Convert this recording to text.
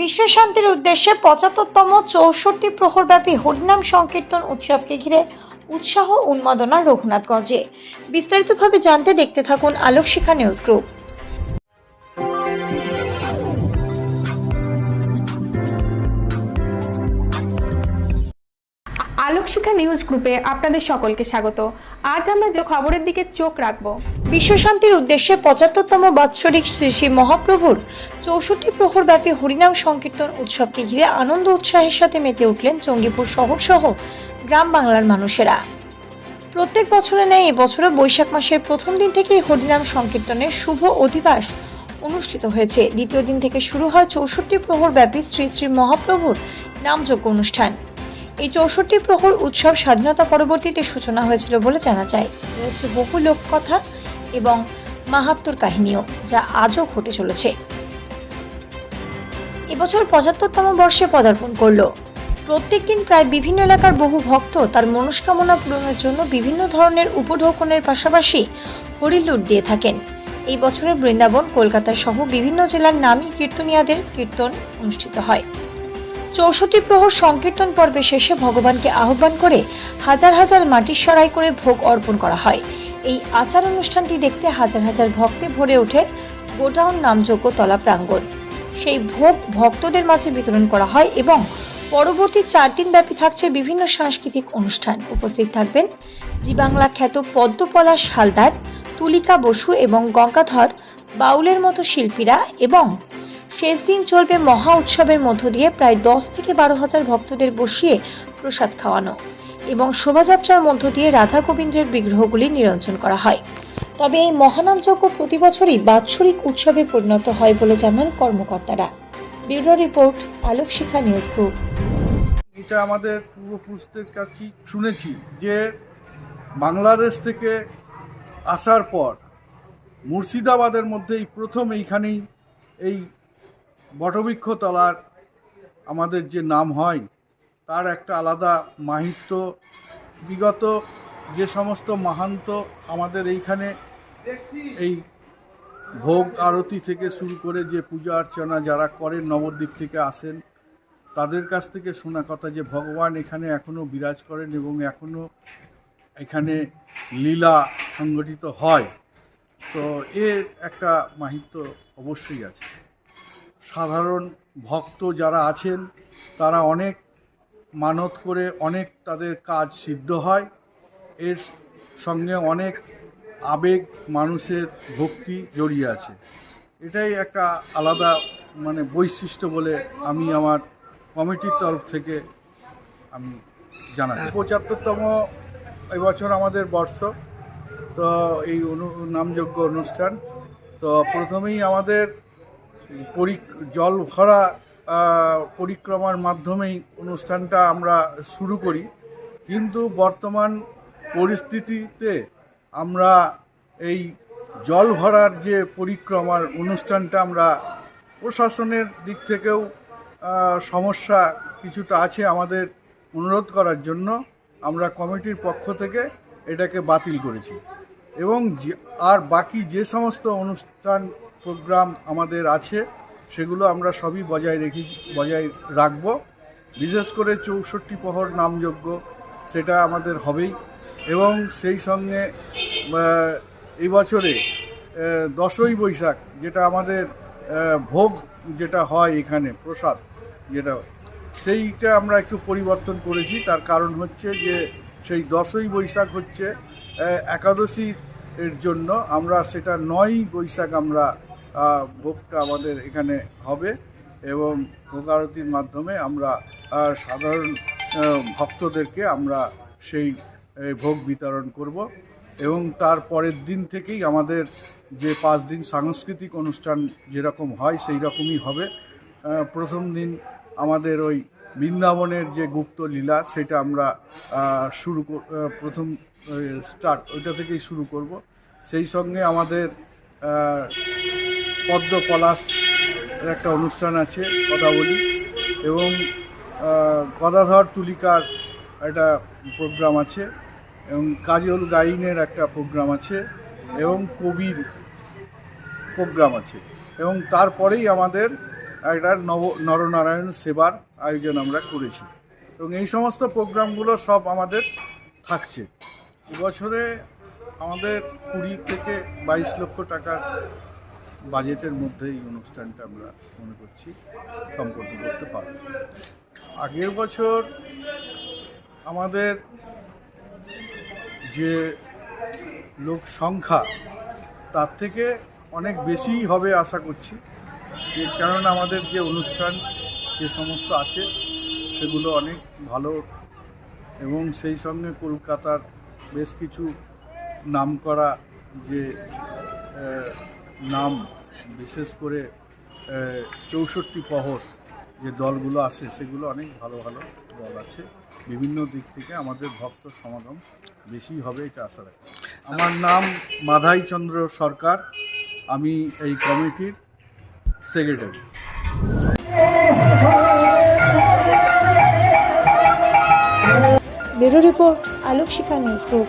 বিশ্ব শান্তির উদ্দেশ্যে পঁচাত্তরতম চৌষট্টি প্রহরব্যাপী হরিনাম সংকীর্তন উৎসবকে ঘিরে উৎসাহ উন্মাদনা রঘুনাথগঞ্জে। বিস্তারিতভাবে জানতে দেখতে থাকুন Alokshikha news group. Alokshikha news গ্রুপে আপনাদের সকলকে স্বাগত। আজ আমরা যে খবরের দিকে চোখ রাখব। বিশ্ব শান্তির উদ্দেশ্যে পঁচাত্তরতম বাৎসরিক শ্রী শ্রী মহাপ্রভুর চৌষট্টি প্রহরব্যাপী হরিনাম সংকীর্তন উৎসবকে ঘিরে আনন্দ উৎসাহের সাথে মেতে উঠলেন চঙ্গীপুর শহর সহ গ্রাম বাংলার মানুষেরা। প্রত্যেক বছরে নেয় এবছরও বৈশাখ মাসের প্রথম দিন থেকেই হরিনাম সংকীর্তনের শুভ অধিবাস অনুষ্ঠিত হয়েছে। দ্বিতীয় দিন থেকে শুরু হয় চৌষট্টি প্রহর ব্যাপী শ্রী শ্রী মহাপ্রভুর নামযজ্ঞ অনুষ্ঠান। এই চৌষট্টি প্রহর উৎসব স্বাধীনতা পরবর্তীতে সূচনা হয়েছিল বলে জানা যায়। রয়েছে বহু লোককথা এবং মাহাত্মর কাহিনীও যা আজও ঘটে চলেছে। এবছর পঁচাত্তরতম বর্ষে পদার্পণ করল। প্রত্যেক দিন প্রায় বিভিন্ন এলাকার বহু ভক্ত তার মনস্কামনা পূরণের জন্য বিভিন্ন ধরনের উপঢৌকনের পাশাপাশি হরিলুট দিয়ে থাকেন। এই বছরের বৃন্দাবন কলকাতা সহ বিভিন্ন জেলার নামী কীর্তনিয়াদের কীর্তন অনুষ্ঠিত হয়। চৌষট্টি প্রহর সংকীর্তন পর্বে শেষে ভগবানকে আহ্বান করে হাজার হাজার মাটির সরাই করে ভোগ অর্পণ করা হয়। এই আচার অনুষ্ঠানটি দেখতে হাজার হাজার ভক্তে ভরে ওঠে গোডাউন নামযোগ্য তলা প্রাঙ্গণ। সেই ভোগ ভক্তদের মাঝে বিতরণ করা হয় এবং পরবর্তী চার দিন ব্যাপী থাকছে বিভিন্ন সাংস্কৃতিক অনুষ্ঠান। উপস্থিত থাকবেন জি বাংলা খ্যাত পদ্মপলাশ হালদার, তুলিকা বসু এবং গঙ্গাধর বাউলের মতো শিল্পীরা এবং শেষ দিন চলবে মহা উৎসবের মধ্য দিয়ে প্রায় দশ থেকে বারো হাজার ভক্তদের বসিয়ে প্রসাদ খাওয়ানো এবং শোভাযাত্রার মধ্য দিয়ে রাধা গোবিন্দের বিগ্রহগুলি নিরঞ্জন করা হয়। তবে এই মহানামযজ্ঞ প্রতি বছরই বাৎসরিক উৎসবে পরিণত হয় বলে জানান কর্মকর্তারা। Bureau report Alok Shikha news group. এটা আমাদের পূর্বপুরুষদের কাছেই শুনেছি যে বাংলাদেশ থেকে আসার পর মুর্শিদাবাদের মধ্যেই প্রথম এইখানেই এই বটবৃক্ষ তলার আমাদের যে নাম হয়, তার একটা আলাদা মাহিত্য। বিগত যে সমস্ত মাহান্ত আমাদের এইখানে এই ভোগ আরতি থেকে শুরু করে যে পূজা অর্চনা যারা করেন, নবদ্বীপ থেকে আসেন, তাদের কাছ থেকে শোনা কথা যে ভগবান এখানে এখনও বিরাজ করেন এবং এখনও এখানে লীলা সংগঠিত হয়। তো এর একটা মাহিত্য অবশ্যই আছে। সাধারণ ভক্ত যারা আছেন তারা অনেক মানত করে অনেক তাদের কাজ সিদ্ধ হয়। এর সঙ্গে অনেক আবেগ মানুষের ভক্তি জড়িয়ে আছে। এটাই একটা আলাদা মানে বৈশিষ্ট্য বলে আমি আমার কমিটির তরফ থেকে আমি জানাচ্ছি। পঁচাত্তরতম এবছর আমাদের বর্ষ তো এই অনু নামযোগ্য অনুষ্ঠান। তো প্রথমেই আমাদের পরি জল ভরা পরিক্রমার মাধ্যমেই অনুষ্ঠানটা আমরা শুরু করি। কিন্তু বর্তমান পরিস্থিতিতে আমরা এই জল ভরার যে পরিক্রমার অনুষ্ঠানটা আমরা প্রশাসনের দিক থেকেও সমস্যা কিছুটা আছে আমাদের অনুরোধ করার জন্য আমরা কমিটির পক্ষ থেকে এটাকে বাতিল করেছি। এবং আর বাকি যে সমস্ত অনুষ্ঠান প্রোগ্রাম আমাদের আছে, সেগুলো আমরা সবই বজায় রেখে, বজায় রাখব। বিশেষ করে চৌষট্টি প্রহর নামযজ্ঞ, সেটা আমাদের হবেই। এবং সেই সঙ্গে এই বছরে দশই বৈশাখ, যেটা আমাদের ভোগ যেটা হয় এখানে, প্রসাদ যেটা, সেইটা আমরা একটু পরিবর্তন করেছি। তার কারণ হচ্ছে যে, সেই দশই বৈশাখ হচ্ছে একাদশীর জন্য। আমরা সেটা নয়ই বৈশাখ আমরা ভোগটা আমাদের এখানে হবে এবং ভোগ আরতির মাধ্যমে আমরা সাধারণ ভক্তদেরকে আমরা সেই ভোগ বিতরণ করব এবং তার পরের দিন থেকেই আমাদের যে পাঁচ দিন সাংস্কৃতিক অনুষ্ঠান যেরকম হয় সেই রকমই হবে। প্রথম দিন আমাদের ওই বৃন্দাবনের যে গুপ্ত লীলা সেটা আমরা শুরু প্রথম স্টার্ট ওইটা থেকেই শুরু করব। সেই সঙ্গে আমাদের পদ্ম পলাশ একটা অনুষ্ঠান আছে কথা বলি এবং গদাধর তুলিকার একটা প্রোগ্রাম আছে এবং কাজল গাইনের একটা প্রোগ্রাম আছে এবং কবির প্রোগ্রাম আছে। এবং তারপরেই আমাদের একটা নব, নরনারায়ণ সেবার আয়োজন আমরা করেছি। এবং এই সমস্ত প্রোগ্রামগুলো সব আমাদের থাকছে। এবছরে আমাদের কুড়ি থেকে বাইশ লক্ষ টাকার বাজেটের মধ্যে এই অনুষ্ঠানটা আমরা মনে করছি সম্পন্ন করতে পারব। আগের বছর আমাদের যে লোক সংখ্যা তার থেকে অনেক বেশি হবে আশা করছি। যে কারণ আমাদের যে অনুষ্ঠান যে সমস্ত আছে সেগুলো অনেক ভালো এবং সেই সঙ্গে কলকাতার বেশ কিছু নামকরা যে আহ, নাম, বিশেষ করে চৌষট্টি পহর যে দলগুলো আছে, সেগুলো অনেক ভালো ভালো দল আছে। বিভিন্ন দিক থেকে আমাদের ভক্ত সমাগম বেশি হবে এটা আশা রাখছি। আমার নাম মাধাই চন্দ্র সরকার, আমি এই কমিটির secretary. Bureau report Alok Shikha news group.